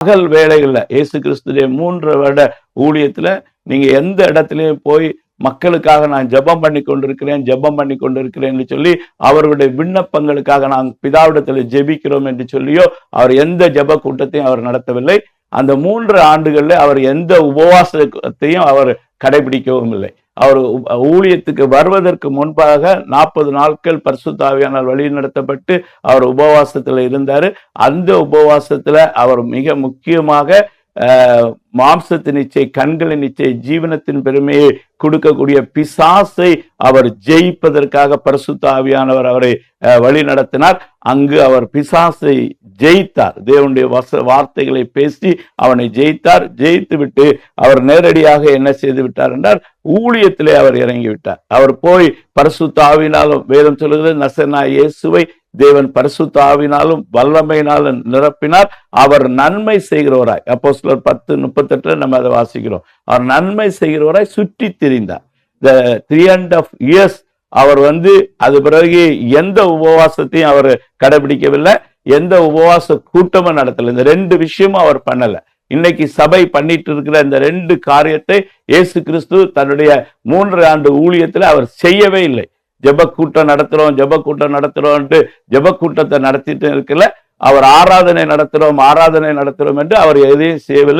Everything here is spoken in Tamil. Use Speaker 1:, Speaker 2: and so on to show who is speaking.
Speaker 1: பகல் வேலைகளில் இயேசு கிறிஸ்துடைய மூன்று வருட ஊழியத்துல நீங்க எந்த இடத்துலயும் போய் மக்களுக்காக நான் ஜெபம் பண்ணி கொண்டிருக்கிறேன் ஜெபம் பண்ணி கொண்டிருக்கிறேன்னு என்று சொல்லி அவர்களுடைய விண்ணப்பங்களுக்காக நான் பிதாவிடத்தில் ஜெபிக்கிறோம் என்று சொல்லியோ அவர் எந்த ஜெப கூட்டத்தையும் அவர் நடத்தவில்லை. அந்த மூன்று ஆண்டுகளில் அவர் எந்த உபவாசத்தையும் அவர் கடைபிடிக்கவும் இல்லை. அவர் ஊழியத்துக்கு வருவதற்கு முன்பாக நாற்பது நாட்கள் பரிசுத்தாவியானால் வழி நடத்தப்பட்டு அவர் உபவாசத்தில் இருந்தார். அந்த உபவாசத்தில் அவர் மிக முக்கியமாக மாம்சத்தின் இச்சை கண்களின் இச்சை ஜீவனத்தின் பெருமையை கொடுக்கக்கூடிய பிசாசை அவர் ஜெயிப்பதற்காக பரிசுத்த ஆவியானவர் அவரை வழி நடத்தினார் அங்கு அவர் பிசாசை ஜெயித்தார். தேவனுடைய வச வார்த்தைகளை பேசி அவனை ஜெயித்தார். ஜெயித்து விட்டு அவர் நேரடியாக என்ன செய்து விட்டார் என்றால் ஊழியத்திலே அவர் இறங்கிவிட்டார். அவர் போய் பரிசுத்த ஆவினாலும் வேதம் சொல்கிறது நசனா இயேசுவை தேவன் பரிசுத்தாவினாலும் வல்லமையினாலும் நிரப்பினார். அவர் நன்மை செய்கிறவராய். அப்போ சிலர் பத்து முப்பத்தெட்டுல நம்ம அதை வாசிக்கிறோம். அவர் நன்மை செய்கிறவராய் சுற்றி திரிந்தார். The three and half years அவர் வந்து அது பிறகு எந்த உபவாசத்தையும் அவர் கடைபிடிக்கவில்லை. எந்த உபவாச கூட்டமும் நடத்தல. இந்த ரெண்டு விஷயமும் அவர் பண்ணல. இன்னைக்கு சபை பண்ணிட்டு இருக்கிற இந்த ரெண்டு காரியத்தை இயேசு கிறிஸ்து தன்னுடைய மூன்று ஆண்டு ஊழியத்துல அவர் செய்யவே இல்லை. ஜெப கூட்டம் நடத்துறோம் ஜெப கூட்டம் நடத்துறோம்ட்டு ஜெப கூட்டத்தை நடத்திட்டு இருக்கல. அவர் ஆராதனை நடத்துறோம் ஆராதனை நடத்துறோம் என்று அவர் எதையும் செய்யவில்லை.